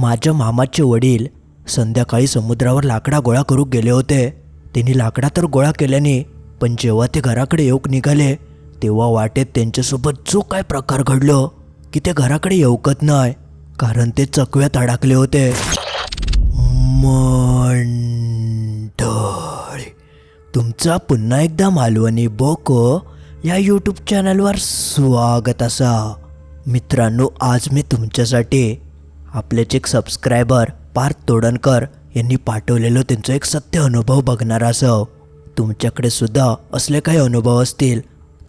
माझ्या मामाचे वडील संध्याकाळी समुद्रावर लाकडा गोळा करू गेले होते. त्यांनी लाकडा तर गोळा केल्याने पण जेव्हा ते घराकडे येऊक निघाले तेव्हा वाटेत त्यांच्यासोबत जो काय प्रकार घडलो की ते घराकडे येऊकत नाही कारण ते चकव्यात अडकले होते. मंडळ तुमचा पुन्हा एकदा मालवणी बोको या यूट्यूब चॅनलवर स्वागत असा. मित्रांनो आज मी तुमच्यासाठी आपलेच एक सबस्क्रायबर पार्थ तोडणकर यांनी पाठवलेलं त्यांचं एक सत्य अनुभव बघणार असं. तुमच्याकडे सुद्धा असले काही अनुभव असतील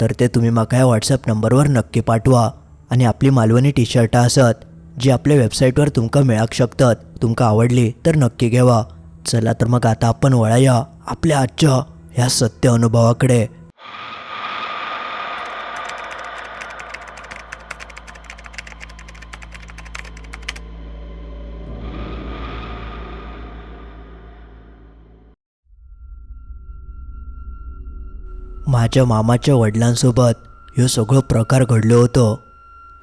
तर ते तुम्ही माका या व्हॉट्सअप नंबरवर नक्की पाठवा. आणि आपली मालवणी टी शर्ट असत जी आपल्या वेबसाईटवर तुमका मिळाक शकतात तुमका आवडली तर नक्की घेवा. चला तर मग आता आपण वळाया आपल्या आजच्या ह्या सत्य अनुभवाकडे. माझ्या मामाच्या वडिलांसोबत ह्यो सगळं प्रकार घडलो होतो.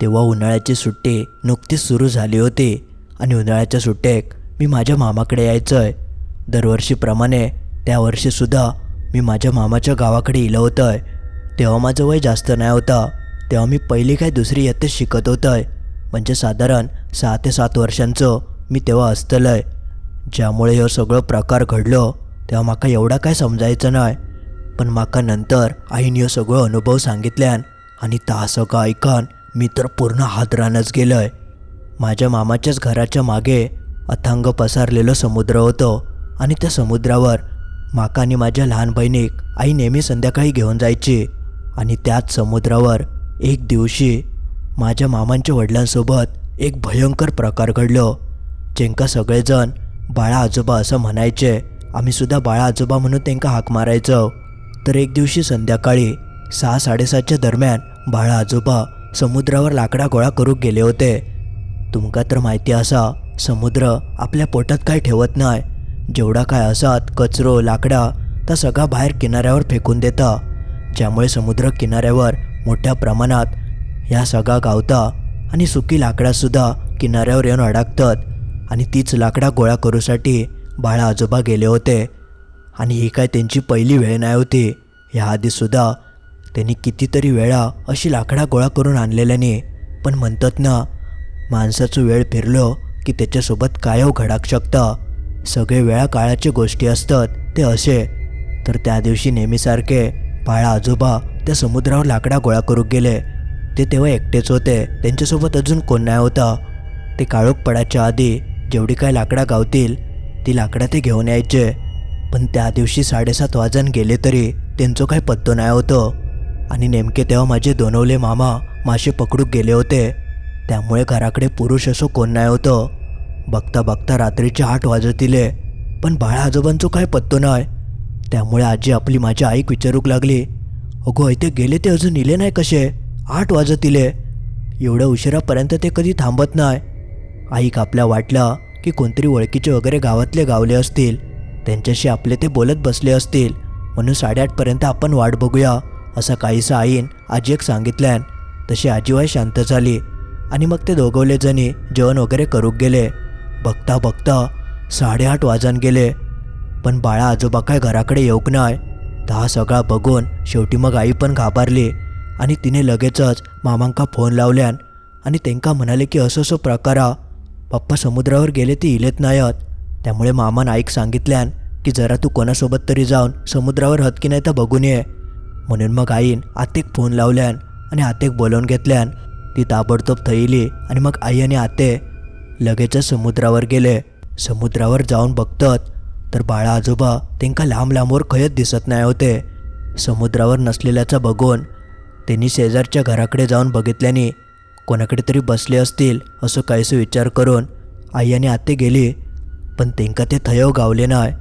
तेव्हा उन्हाळ्याची सुट्टी नुकतीच सुरू झाली होती आणि उन्हाळ्याच्या सुट्टेक मी माझ्या मामाकडे यायचं आहे दरवर्षीप्रमाणे त्या वर्षीसुद्धा मी माझ्या मामाच्या गावाकडे इलं होतं तेव्हा माझं वय जास्त नाही होतं. तेव्हा मी पहिली काय दुसरी इयत्तेत शिकत होतं म्हणजे साधारण सहा ते सात वर्षांचं मी तेव्हा असतलंय. ज्यामुळे हे सगळं प्रकार घडलो तेव्हा माका एवढा काय समजायचं नाही. पण माका नंतर आईने ह्यो सगळं अनुभव सांगितल्यान आणि ता सगळं ऐकन मी तर पूर्ण हादरानच गेलोय. माझ्या मामाच्याच घराच्या मागे अथांग पसारलेलो समुद्र होतो आणि त्या समुद्रावर माका आणि माझ्या लहान बहिणीक आई नेहमी संध्याकाळी घेऊन जायची आणि त्याच समुद्रावर एक दिवशी माझ्या मामांच्या वडिलांसोबत एक भयंकर प्रकार घडलो जेंका सगळेजण बाळा आजोबा असं म्हणायचे आम्हीसुद्धा बाळा आजोबा म्हणून त्यांना हाक मारायचो. तर एक दिवशी संध्याकाळी सहा साडेसातच्या दरम्यान बाळा आजोबा समुद्रावर लाकडा गोळा करू गेले होते. तुमका तर माहिती असा समुद्र आपल्या पोटात काय ठेवत नाही जेवढा काय असात कचरो लाकडा तर सगळा बाहेर किनाऱ्यावर फेकून देता. ज्यामुळे समुद्र किनाऱ्यावर मोठ्या प्रमाणात ह्या सगळा गावता आणि सुकी लाकडासुद्धा किनाऱ्यावर येऊन अडकतात. आणि तीच लाकडा गोळा करूसाठी बाळा आजोबा गेले होते. आणि ही काय त्यांची पहिली वेळ नाही होती? ह्याआधीसुद्धा त्यांनी कितीतरी वेळा अशी लाकडा गोळा करून आणलेल्याने. पण म्हणतात ना माणसाचं वेळ फिरलो की त्याच्यासोबत कायव हो घडाक शकतं? सगळे वेळा काळाच्या गोष्टी असतात ते असे. तर त्या दिवशी नेहमीसारखे बाळा आजोबा त्या समुद्रावर लाकडा गोळा करू गेले. ते तेव्हा एकटेच होते त्यांच्यासोबत अजून कोण नाही होता? ते काळोख पडायच्या आधी जेवढी काय लाकडा गावतील ती लाकडा ते घेऊन यायचे. पण त्या दिवशी साडेसात वाजन गेले तरी त्यांचं काही पत्तो नाही होतं. आणि नेमके तेव्हा माझे दोनवले मामा मासे पकडू गेले होते. त्यामुळे घराकडे पुरुष असो कोण नाही होतं. बघता बघता रात्रीचे आठ वाजतीले पण बाळा आजोबांचं काय पत्तो नाही. त्यामुळे आजी आपली माझी आईक विचारूक लागली अगो इथे गेले ते अजून इले नाही कसे? आठ वाजतीले एवढ्या उशिरापर्यंत ते कधी थांबत नाही. आईक आपल्या वाटलं की कोणतरी ओळखीचे वगैरे गावातले गावले असतील. त्यांच्याशी आपले ते बोलत बसले असतील. म्हणून साडेआठपर्यंत आपण वाट बघूया असं काहीसं आईन आजी एक सांगितल्यान. तशी आजीवाय शांत झाली आणि मग ते दोघवले जणी जेवण वगैरे करूक गेले. बघता बघता साडेआठ वाजन गेले. पण बाळा आजोबा काय घराकडे येऊक नाही तर हा सगळा बघून शेवटी मग आई पण घाबरली आणि तिने लगेचच मामांका फोन लावल्यान आणि त्यांका म्हणाले की असं असं प्रकार पप्पा समुद्रावर गेले ते इलेत नाहीत त्यामुळे मामान आईक सांगितल्यान की जरा तू कोणासोबत तरी जाऊन समुद्रावर हत की नाही तर बघून ये. म्हणून मग आईन आतेक फोन लावल्यान आणि आतेक बोलवून घेतल्यान ती ताबडतोब थैली आणि मग आई आणि आते लगेचच समुद्रावर गेले. समुद्रावर जाऊन बघतात तर बाळा आजोबा त्यांका लांब लांबवर खयत दिसत नाही होते. समुद्रावर नसलेल्याचा बघून त्यांनी शेजारच्या घराकडे जाऊन बघितल्याने कोणाकडे तरी बसले असतील असं काहीसं विचार करून आई आणि आते गेली. पण त्यांका ते थयव गावले नाय.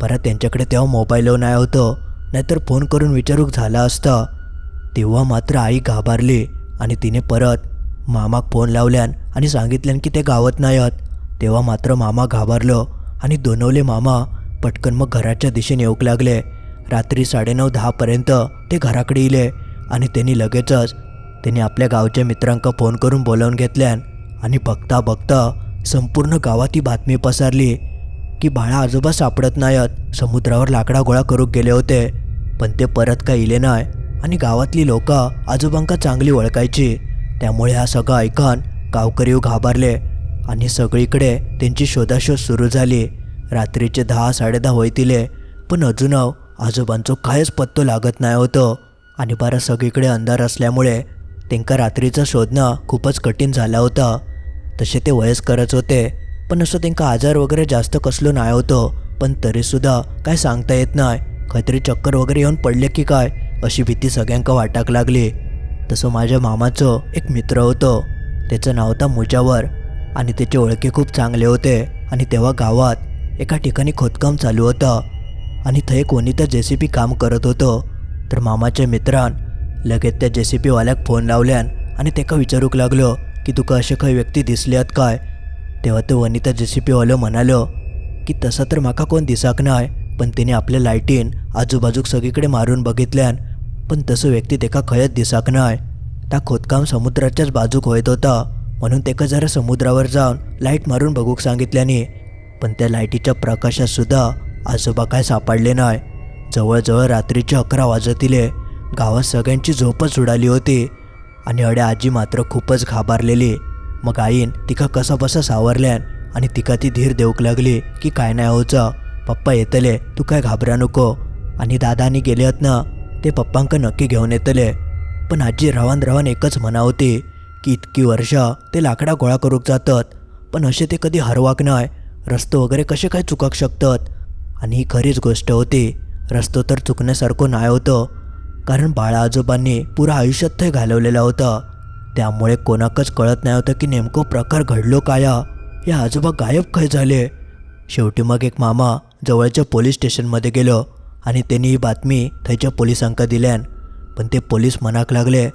परत त्यांच्याकडे तेव्हा मोबाईल नाही होतं. नाहीतर फोन करून विचारूक झाला असता. तेव्हा मात्र आई घाबरली आणि तिने परत मामाक फोन लावल्यान आणि सांगितल्यान की ते गावात नाही आहेत तेव्हा मात्र मामा घाबरलो आणि दोनवले मामा पटकन मग घराच्या दिशेने येऊक लागले. रात्री साडेनऊ दहापर्यंत ते घराकडे इले आणि त्यांनी लगेचच त्यांनी आपल्या गावच्या मित्रांका फोन करून बोलावून घेतल्यान आणि बघता बघता संपूर्ण गावात ही बातमी पसरली की बाळा आजोबा सापडत नाहीत. समुद्रावर लाकडा गोळा करून गेले होते पण ते परत काय इले नाही आणि गावातली लोक आजोबांका चांगली ओळखायची. त्यामुळे हा सगळं ऐकून गावकरी घाबरले आणि सगळीकडे त्यांची शोधाशोध सुरू झाली. रात्रीचे दहा साडेदहा होईतिले पण अजून आजोबांचो कायच पत्तो लागत नाही होतं. आणि बरं सगळीकडे अंधार असल्यामुळे त्यांका रात्रीचं शोधणं खूपच कठीण झालं होतं. तसे ते वयस्करच होते. पण असं त्यांका आजार वगैरे जास्त कसलो नाही होतं. पण तरीसुद्धा काय सांगता येत नाही. काहीतरी चक्कर वगैरे येऊन पडले की काय? अशी भीती सगळ्यांका वाटाक लागली. तसं माझ्या मामाचं एक मित्र होतं. त्याचं नाव होतं मुजावर. आणि त्याचे ओळखे खूप चांगले होते. आणि तेव्हा गावात एका ठिकाणी खोदकाम चालू होतं. आणि थंय कोणी तर जे सी पी काम करत होतं. तर मामाच्या मित्रान लगेच त्या जे सी पीवाल्याक फोन लावल्यान आणि तेका विचारूक लागलो. की तुका असे काही व्यक्ती दिसल्यात काय? तेव्हा तो वनिता जे सी पीवालो म्हणालो की तसं तर म्हाका कोण दिसाक नाय पण तिने आपल्या लायटीन आजूबाजूक सगळीकडे मारून बघितल्यान पण तसं व्यक्ती तेका खंयच दिसाक नाय. ता खोदकाम समुद्राच्याच बाजूक वयत होता म्हणून तेका जरा समुद्रावर जाऊन लाइट मारून बघूक सांगितल्याने पण त्या लाईटीच्या प्रकाशात सुद्धा आजोबा काय सापडले नाही जवळजवळ रात्रीचे अकरा वाजतिले गावात सगळ्यांची झोपच उडाली होती. आणि अडे आजी मात्र खूपच घाबरलेली. मग आईन तिका कसा बसं सावरल्यान आणि तिका ती धीर देऊक लागली की काय नाही होचं. पप्पा येतले तू काय घाबरा नको. आणि दादानी गेले आहेत ना ते पप्पांक नक्की घेऊन येतले. पण आजी रवान रवान एकच म्हणा होती की इतकी वर्ष ते लाकडा गोळा करूक जातात पण असे ते कधी हरवाक नाही रस्तो वगैरे कसे काय चुकाक शकतात? आणि ही खरीच गोष्ट होती. रस्तो तर चुकण्यासारखं नाही होतं. कारण बाळा आजोबांनी पुरा आयुष्यात थंय घालवलेलं होतं. त्यामुळे कोणाकच कळत नाही होतं की नेमकं प्रकार घडलो काया. या आजोबा गायब काय झाले? शेवटी मग एक मामा जवळच्या पोलीस स्टेशनमध्ये गेलो आणि त्यांनी ही बातमी थंयच्या पोलिसांका दिल्यान. पण ते पोलीस मनाक लागले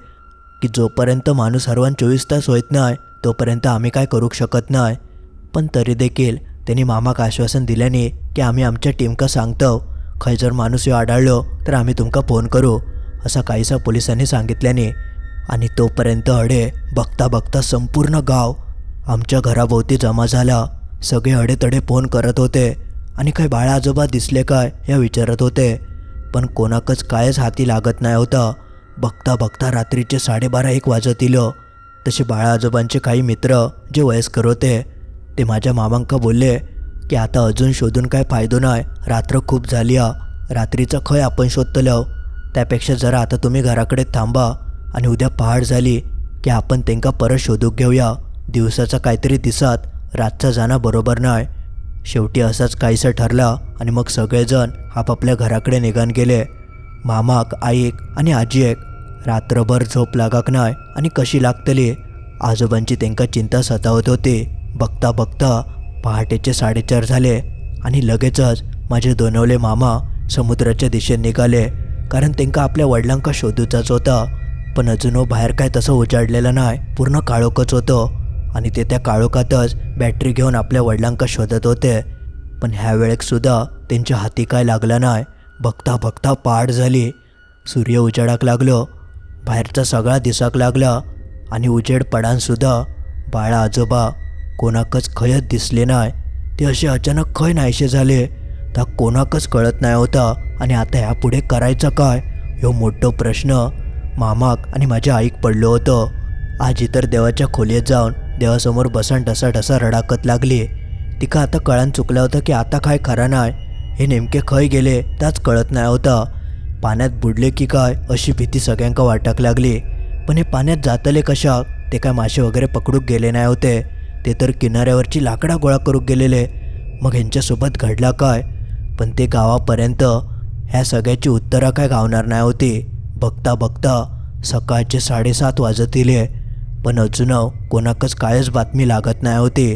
की जोपर्यंत माणूस हरवान चोवीस तास होत नाही तोपर्यंत आम्ही काय करू शकत नाही. पण तरी देखील त्यांनी मामाक आश्वासन दिल्याने की आम्ही आमच्या टीमका सांगतो खंय जर माणूस ह्यो आढळलो तर आम्ही तुमका फोन करू. असा काहीसा पोलिसांनी सांगितल्याने आणि तोपर्यंत अडे बघता बघता संपूर्ण गाव आमच्या घराभोवती जमा झाला. सगळे अडेतडे फोन करत होते आणि काय बाळा आजोबा दिसले काय या विचारत होते. पण कोणाकच कायच हाती लागत नाही होता. बघता बघता रात्रीचे साडेबारा एक वाजतील. तसे बाळा आजोबांचे काही मित्र जे वयस्कर होते ते माझ्या मामांका बोलले की आता अजून शोधून काय फायदो नाही रात्र खूप झाली हा रात्रीचं खय आपण शोधतलं त्यापेक्षा जरा आता तुम्ही घराकडे थांबा आणि उद्या पहाड झाली की आपण त्यांका परत शोधूक घेऊया. दिवसाचा काहीतरी दिसात रातचा जाणं बरोबर नाही शेवटी असाच काहीसा ठरला आणि मग सगळेजण आपापल्या घराकडे निघान गेले. मामाक आईक आणि आजीएक. रात्रभर झोप लागाक नाही आणि कशी लागतली? आजोबांची त्यांका चिंता सतावत होती. बघता बघता पहाटेचे साडेचार झाले आणि लगेचच माझे दोनवले मामा समुद्राच्या दिशेने निघाले. कारण त्यांका आपल्या वडिलांका शोधूचाच होता. पण अजून बाहेर काय तसं उजाडलेलं नाही पूर्ण काळोखच होतं. आणि ते त्या काळोखातच बॅटरी घेऊन आपल्या वडिलांका शोधत होते. पण ह्या वेळेकसुद्धा त्यांच्या हाती काय लागला नाही. बघता बघता पाड झाली. सूर्य उजाडाक लागलो. बाहेरचा सगळा दिसाक लागला. आणि उजेड पडानसुद्धा बाळा आजोबा कोणाकच खयच दिसले नाही. ते असे अचानक खय नाहीसे झाले. तर कोणाकच कळत नाही होता. आणि आता ह्यापुढे करायचं काय? ह्यो मोठं प्रश्न. मामाक आणि माझ्या आईक पडलो होतं. आज इतर देवाच्या खोलीत जाऊन देवासमोर बसन ढसा ढसा रडाकत लागली. तिका आता कळण चुकलं होतं की आता काय खरं नाही. हे नेमके खय गेले त्याच कळत नाही होता. पाण्यात बुडले की काय अशी भीती सगळ्यांका वाटाक लागली. पण हे पाण्यात जातले कशा? ते काय मासे वगैरे पकडूक गेले नाही होते. ते तर किनाऱ्यावरची लाकडा गोळा करूक गेलेले. मग ह्यांच्यासोबत घडला काय? पण ते गावापर्यंत ह्या सगळ्याची उत्तरं काय गावणार नाही होती. बघता बघता सकाळचे साडेसात वाजतील पण अजून कोणाकच कायच बातमी लागत नाही होती.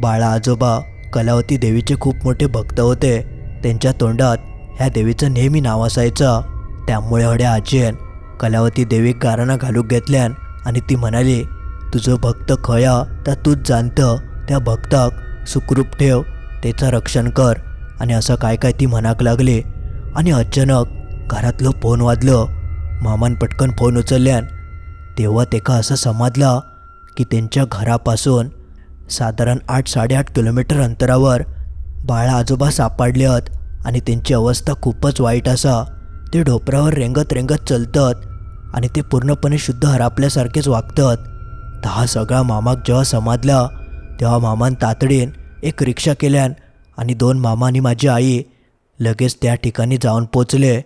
बाळा आजोबा कलावती देवीचे खूप मोठे भक्त होते. त्यांच्या तोंडात ह्या देवीचं नेहमी नाव असायचं. त्यामुळे हड्या आजीन कलावती देवी गाराणा घालूक घेतल्यान आणि ती म्हणाली तुझं भक्त खया तर तूच जाणतं. त्या भक्ताक सुखरूप ठेव. त्याचं रक्षण कर. आणि असं काय काय ती म्हणाक लागली आणि अचानक घरातलं फोन वाजलं. मामान पटकन फोन उचलल्यान तेव्हा तेका असं समजलं की त्यांच्या घरापासून साधारण आठ साडेआठ किलोमीटर अंतरावर बाळा आजोबा सापडल्यात आणि त्यांची अवस्था खूपच वाईट असा. ते ढोपरावर रेंगत रेंगत चलतात आणि ते पूर्णपणे शुद्ध हरापल्यासारखेच वागतात. तर हा सगळा मामाक जेव्हा समाजला तेव्हा मामान तातडीन एक रिक्षा केल्यान आणि दोन मामा आणि माझी आई लगेच त्या ठिकाणी जाऊन पोचले.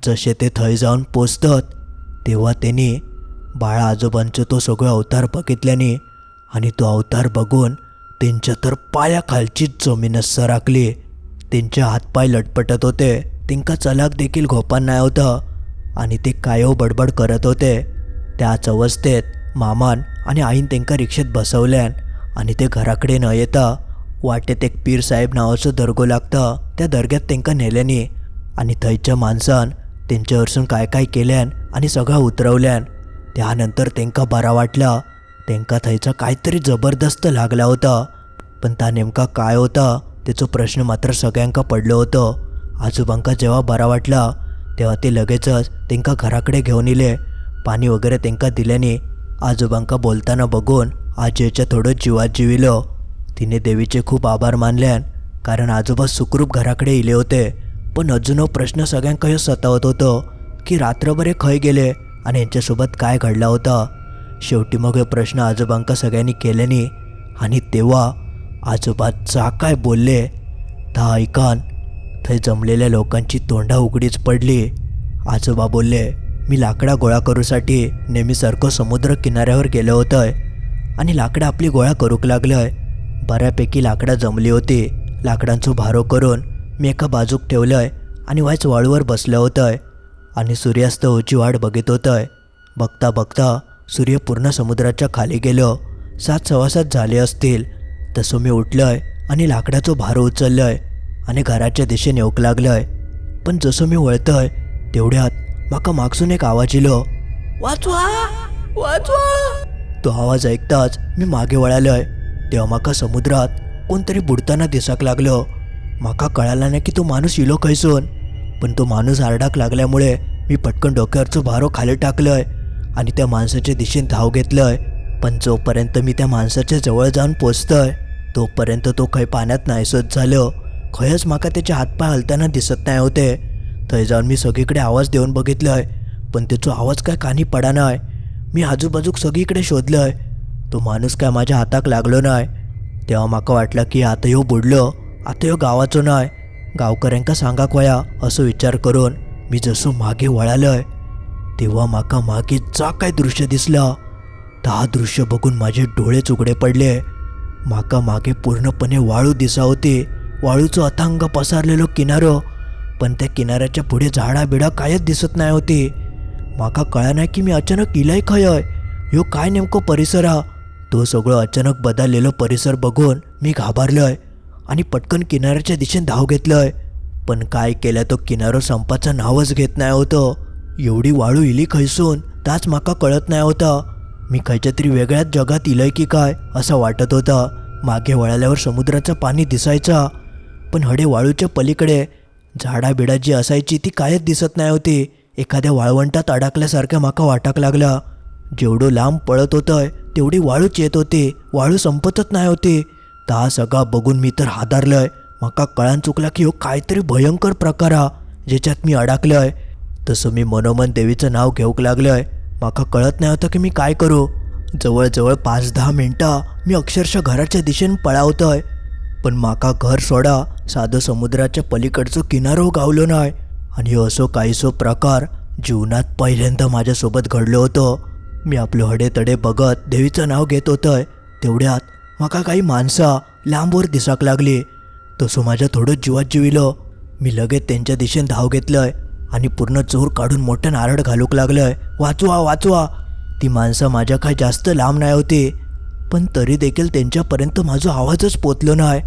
जसे ते थंय जाऊन पोचतात तेव्हा त्यांनी बाळा आजोबांचं तो सगळं अवतार बघितल्याने आणि तो अवतार बघून त्यांच्या तर पायाखालचीच जमीनच सराकली त्यांचे हातपाय लटपटत होते. त्यांका चलाक देखील घोपान नाही होतं आणि ते कायव बडबड करत होते. त्याच अवस्थेत मामान आणि आईन त्यांका रिक्षेत बसवल्यान आणि ते घराकडे न येता वाटेत एक पीर साहेब नावाचं दर्गो लागता. त्या दर्ग्यात त्यांका नेल्यानी आणि थंयच्या माणसान तेंच्या वरसून काय काय केल्यान आणि सगळं उतरवल्यान. त्यानंतर त्यांका बरा वाटला. त्यांका थंयचा काहीतरी जबरदस्त लागला होता. पण ता नेमका काय होता त्याचो प्रश्न मात्र सगळ्यांका पडलं होतं. आजोबांका जेव्हा बरा वाटला तेव्हा ते लगेचच त्यांका घराकडे घेऊन इले. पाणी वगैरे त्यांका दिल्याने आजोबांका बोलताना बघून आजीच्या थोडं जीवात जिविलो. तिने देवीचे खूप आभार मानल्यान कारण आजोबा सुखरूप घराकडे इले होते. पण अजून प्रश्न सगळ्यांका सतावत होतो की रात्रभर हे खय गेले आणि यांच्यासोबत काय घडला होता? शेवटी मग हे प्रश्न आजोबांका सगळ्यांनी केल्याने आणि तेव्हा आजोबा जा काय बोलले ता ऐकान थंय जमलेल्या लोकांची तोंडा उघडीच पडली. आजोबा बोलले मी लाकडा गोळा करूसाठी नेहमीसारखं समुद्र किनाऱ्यावर गेलो होतं आणि लाकडं आपली गोळा करूक लागलं आहे बऱ्यापैकी लाकडं जमली होती. लाकडांचो भारो करून मी एका बाजूक ठेवलंय आणि व्हायच वाळूवर बसलं होतंय. आणि सूर्यास्त होची वाट बघत होतंय. बघता बघता सूर्य पूर्ण समुद्राच्या खाली गेलो. सात सव्वा सात झाले असतील. तसं मी उठलोय आणि लाकडाचो भारो उचललोय आणि घराच्या दिशेने येऊक लागलोय. पण जसं मी वळतय तेवढ्यात माका मागसून एक आवाज इलो वाचवा वाचवा तो आवाज ऐकताच मी मागे वळालोय. तेव्हा माका समुद्रात कोणतरी बुडताना दिसाक लागलो. माका कळाला नाही की तो माणूस इलो खैसून पण तो माणूस आरडाक लागल्यामुळे मी पटकन डोक्यावरचं भारो खाली टाकलंय आणि त्या माणसाच्या दिशेने धाव घेतलंय. पण जोपर्यंत मी त्या माणसाच्या जवळ जाऊन पोचतोय तोपर्यंत तो खय पाण्यात नाहीसत झालं. खयच माका त्याचे हातपाय हलताना दिसत नाही होते. थंय जाऊन मी सगळीकडे आवाज देऊन बघितलंय पण त्याचा आवाज काय कानी पडा नाही. मी आजूबाजूक सगळीकडे शोधलंय तो माणूस काय माझ्या हाताक लागलो नाही. तेव्हा माका वाटलं की आता ह्यो बुडलो आता ह्यो गावाचो नाय गावकऱ्यांका सांगाक वया असो विचार करून मी जसो मागे वळालोय. तेव्हा माका मागे जा काय दृश्य दिसलं. ता दृश्य बघून माझे डोळेच उघडे पडले. माका मागे पूर्णपणे वाळू दिसा होते. वाळूचं अथांग पसारलेलो किनारो. पण त्या किनाऱ्याच्या पुढे झाडा बिडा कायच दिसत नाही होते. माका कळा नाही की मी अचानक इलाय खय ह्यो काय नेमको परिसर हा? तो सगळं अचानक बदललेलो परिसर बघून मी घाबरलोय आणि पटकन किनाऱ्याच्या दिशेने धाव घेतलंय. पण काय केलं तो किनारो संपाचं नावच घेत नाही होतं. एवढी वाळू इली खैसून ताच माका कळत नाही होता. मी खयच्या तरी वेगळ्याच जगात इलंय की काय असं वाटत होता. मागे वळाल्यावर समुद्राचं पाणी दिसायचा. पण हडे वाळूच्या पलीकडे झाडा बिडा जी असायची ती कायच दिसत नाही होती. एखाद्या वाळवंटात अडकल्यासारखं माका वाटाक लागला. जेवढं लांब पळत होतंय तेवढी वाळूच येत होते. वाळू संपतच नाही होते. ता सगळा बघून मी तर हादारलंय. माका कळान चुकला की हो काहीतरी भयंकर प्रकार हा ज्याच्यात मी अडकलंय. तसं मी मनोमन देवीचं नाव घेऊक लागलंय. माका कळत नाही होतं की मी काय करू. जवळजवळ पाच दहा मिनटं मी अक्षरशः घराच्या दिशेने पळावतोय. पण माका घर सोडा. साधं समुद्राच्या पलीकडचं किनारो गावलो नाही. आणि असो काहीसो प्रकार जीवनात पहिल्यांदा माझ्यासोबत घडलो होतं. मी आपलं हडे तडे बघत देवीचं नाव घेत होतंय. तेवढ्यात माका काही माणसं लांबवर दिसाक लागली. तसं माझ्या थोडं जीवात जिविलं. मी लगेच त्यांच्या दिशेने धाव घेतलंय आणि पूर्ण जोर काढून मोठं नारळ घालूक लागलंय. वाचवा वाचवा. ती माणसं माझ्या काय जास्त लांब नाही होती पण तरी देखील त्यांच्यापर्यंत माझा आवाजच पोचलो नाही.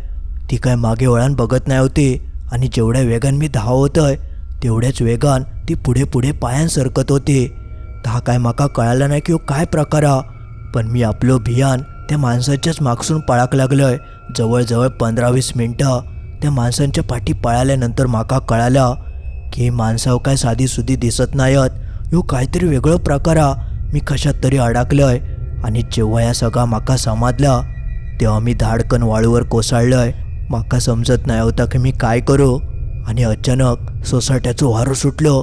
ती काय मागे वळण बघत नाही होती आणि जेवढ्या वेगान मी धावतोय तेवढ्याच वेगान ती पुढे पुढे पायान सरकत होती. ता काय माका कळालं नाही की हो काय प्रकार हा. पण मी आपलो भियान त्या माणसाच्याच मागसून पळाक लागलोय. जवळजवळ पंधरा वीस मिनटं त्या माणसांच्या पाठी पळाल्यानंतर माका कळालं की ही माणसाव हो काय साधी सुधी दिसत नाहीत. ह्यो काहीतरी वेगळं प्रकार हा. मी कशात तरी अडकलोय आणि जेव्हा या सगळा माका समाजला तेव्हा मी धाडकन वाळूवर कोसळलंय. म्हाका समजत नाही होता की मी काय करू. आणि अचानक सोसाट्याचं वारं सुटलं.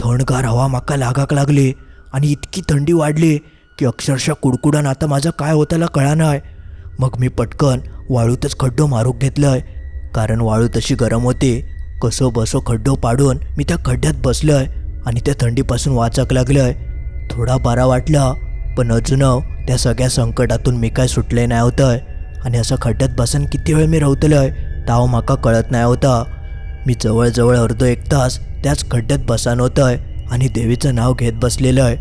थंडगार हवा म्हाका लागाक लागली. आणि इतकी थंडी वाढली की अक्षरशः कुडकुडान आता माझं काय होताला कळा नाही मग मी पटकन वाळूतच खड्डो मारूक घेतलंय. कारण वाळू तशी गरम होती कसो बसो खड्डो पाडून मी त्या खड्ड्यात बसलोय आणि त्या थंडीपासून वाचक लागलोय. थोडा बरा वाटला पण अजून त्या सगळ्या संकटातून मी काय सुटले नाही होतंय. आणि असं खड्ड्यात बसून किती वेळ मी रवतलोय ताव म्हाका कळत नाही होता. मी जवळजवळ अर्धो एक तास त्याच खड्ड्यात बसान होतंय. आणि देवीचं नाव घेत बसलेलं आहे.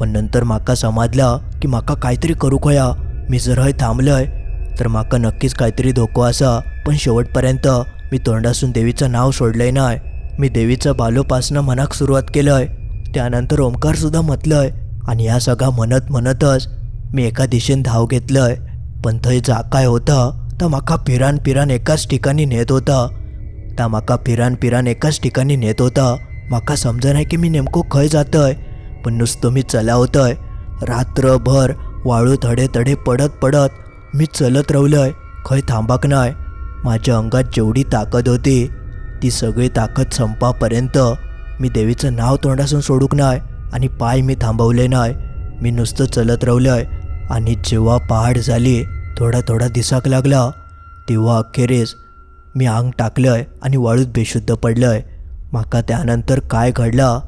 पण नंतर म्हाका समजलं की म्हाका काहीतरी करू होया मी जर हय थांबलंय. तर म्हाका नक्कीच काहीतरी धोको असा. पण शेवटपर्यंत मी तोंडासून देवीचं नाव सोडलंय नाय. मी देवीचं बालोपासनं मनाक सुरुवात केलंय. त्यानंतर ओंकारसुद्धा म्हटलंय. आणि ह्या सगळा म्हणत म्हणतच मी एका दिशेन धाव घेतलंय. पण थंय जा काय होता तर म्हाका पिरान पिरान एकाच ठिकाणी नेत होता. ता म्हाका पिरान पिरान एकाच ठिकाणी नेत होता. म्हाका समजना की मी नेमको खंय जातय पण नुसतं मी चलावतय. रात्रभर वाळू थडे थडे पडत पडत मी चलत रवलंय खंय थांबाक नाय. माझ्या अंगात जेवढी ताकद होती ती सगळी ताकद संपापर्यंत मी देवीचं नाव तोंडासून सोडूक नाय आणि पाय मी थांबवले नाय. मी नुसतं चलत रवलंय आणि जेव्हा पहाड झाली थोडा थोडा दिसाक लागला तेव्हा अखेरीस मी आंग टाकलंय आणि वाळूत बेशुद्ध पडलंय. म्हाका त्यानंतर काय घडला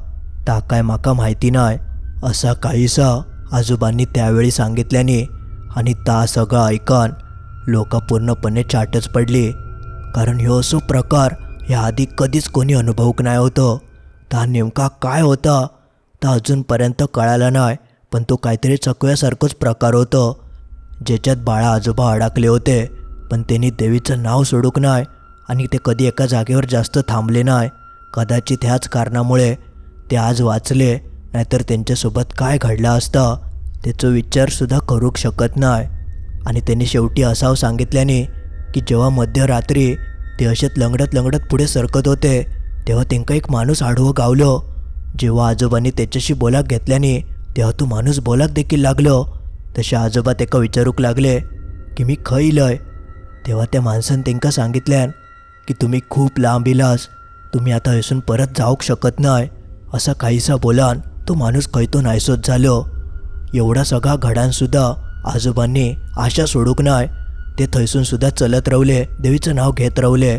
ता काय म्हाका माहिती नाही असा काहीसा आजोबांनी त्यावेळी सांगितल्याने आणि ता सगळं ऐकन लोक पूर्णपणे चाटच पडली. कारण ह्यो असो प्रकार ह्या आधी कधीच कोणी अनुभवक नाही होतं. ता नेमका काय होता ता अजूनपर्यंत कळाला नाही पण तो काहीतरी चकव्यासारखंच प्रकार होतं. ज्याच्यात बाळा आजोबा अडकले होते पण त्यांनी देवीचं नाव सोडूक नाही आणि ते कधी एका जागेवर जास्त थांबले नाही कदाचित ह्याच कारणामुळे ते आज वाचले नाहीतर त्यांच्यासोबत काय घडलं असतं त्याचा विचारसुद्धा करूक शकत नाही. आणि त्यांनी शेवटी असाव सांगितल्याने की जेव्हा मध्यरात्री ते असेच लंगडत लंगडत पुढे सरकत होते तेव्हा त्यांका एक माणूस आडवं गावलो. जेव्हा आजोबांनी त्याच्याशी बोलाक घेतल्याने तेव्हा तो माणूस बोलाक देखील लागलो. तसे आजोबा तेका विचारूक लागले की मी खय इलय तेव्हा त्या माणसानं त्यांका सांगितल्यान की तुम्ही खूप लांब इलास. तुम्ही आता हसून परत जावंक शकत नाही असा काहीसा बोलान तो माणूस खंयतून तो नायसोच झालो. एवढा सगळा घडानसुद्धा आजोबांनी आशा सोडूक नाय ते थंयसून सुद्धा चलत रवले देवीचं नाव घेत रवले.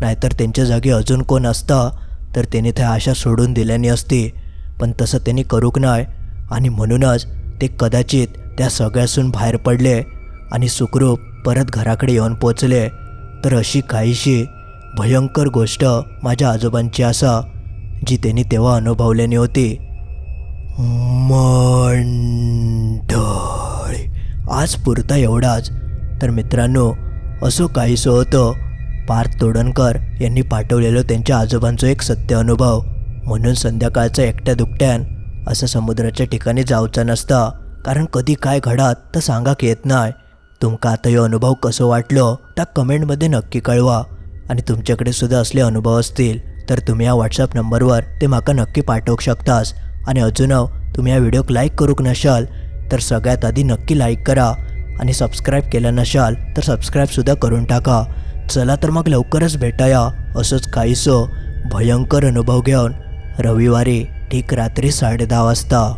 नाहीतर त्यांच्या जागी अजून कोण असता तर त्याने त्या आशा सोडून दिल्यानी असती पण तसं त्यांनी करूक नाय. आणि म्हणूनच ते कदाचित त्या सगळ्यासून बाहेर पडले आणि सुखरूप परत घराकडे येऊन पोचले. तर अशी काहीशी भयंकर गोष्ट माझ्या आजोबांची असा जी त्यांनी तेव्हा अनुभवलेली होती. मंडळी. आज पुरता एवढाच. तर मित्रांनो असं काहीसं होतं. पार्थ तोडणकर यांनी पाठवलेलं त्यांच्या आजोबांचं एक सत्य अनुभव. म्हणून संध्याकाळचं एकट्या दुकट्यान असं समुद्राच्या ठिकाणी जावचं नसता. कारण कधी काय घडात तर सांगाक येत नाही. तुमका आता हे अनुभव कसं वाटलं त्या कमेंटमध्ये नक्की कळवा. आणि तुमच्याकडे सुद्धा असले अनुभव असतील तर तुम्ही या व्हॉट्सअप नंबरवर ते माका नक्की पाठवू शकतास. आणि अजून हो, तुम्ही या व्हिडिओक लाईक करूक नशाल तर सगळ्यात आधी नक्की लाईक करा. आणि सबस्क्राईब केलं नशाल तर सबस्क्राईबसुद्धा करून टाका. चला तर मग लवकरच भेटाया. असंच काहीसं भयंकर अनुभव घेऊन रविवारी ठीक रात्री साडेदहा वाजता.